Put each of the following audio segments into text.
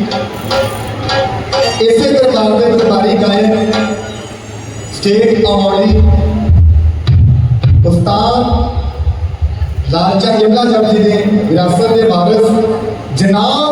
لال جب جی نے وراثت کے وارث جناب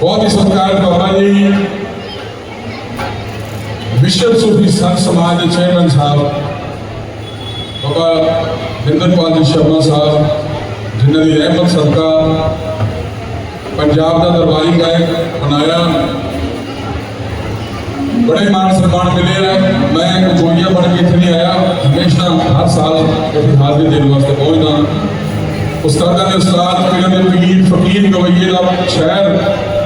بہت ہی ستکار بابا جیشی سنت سماج بابا ہندر پال جی شرما صاحب جنہیں احمد سب کا درباری گائے منایا بڑے مان سمان ملے آ میں گوئی بن کے اتنے نہیں آیا ہمیشہ ہر سال بہادری دیر واسطے پہنچ گا اس کا استاد نے فکیل گوئیے شہر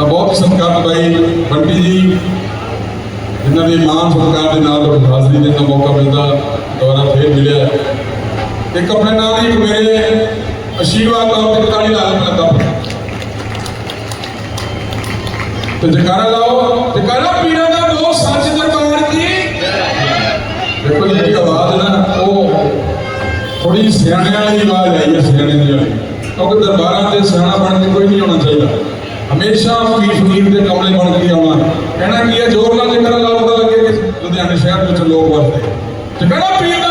بہت ستر بھائی بنٹی جی مان سرکار حاضری دن کا موقع ملتا دوبارہ پھر ملے ایک اپنے نام آشرواد لوگ سچ دربار کی دیکھو آواز ہے نا وہ تھوڑی جی سیاحوں کی آواز آئی ہے سیاحوں کیونکہ دربارہ دے سیانہ بڑھنے کوئی نہیں ہونا چاہیے ਹਮੇਸ਼ਾ ਫੀਸ ਫਕੀਰ ਦੇ ਕਮਲੇ ਬਣ ਕੇ ਆਉਣਾ ਕਹਿਣਾ ਕੀ ਹੈ ਜ਼ੋਰ ਨਾਲ ਜੇਕਰ ਅੱਲਾ ਪਤਾ ਲੱਗੇ ਕਿ ਲੁਧਿਆਣੇ ਸ਼ਹਿਰ ਵਿੱਚ ਲੋਕ ਵਸਦੇ ਤੇ ਕਹਿਣਾ ਪੀਰ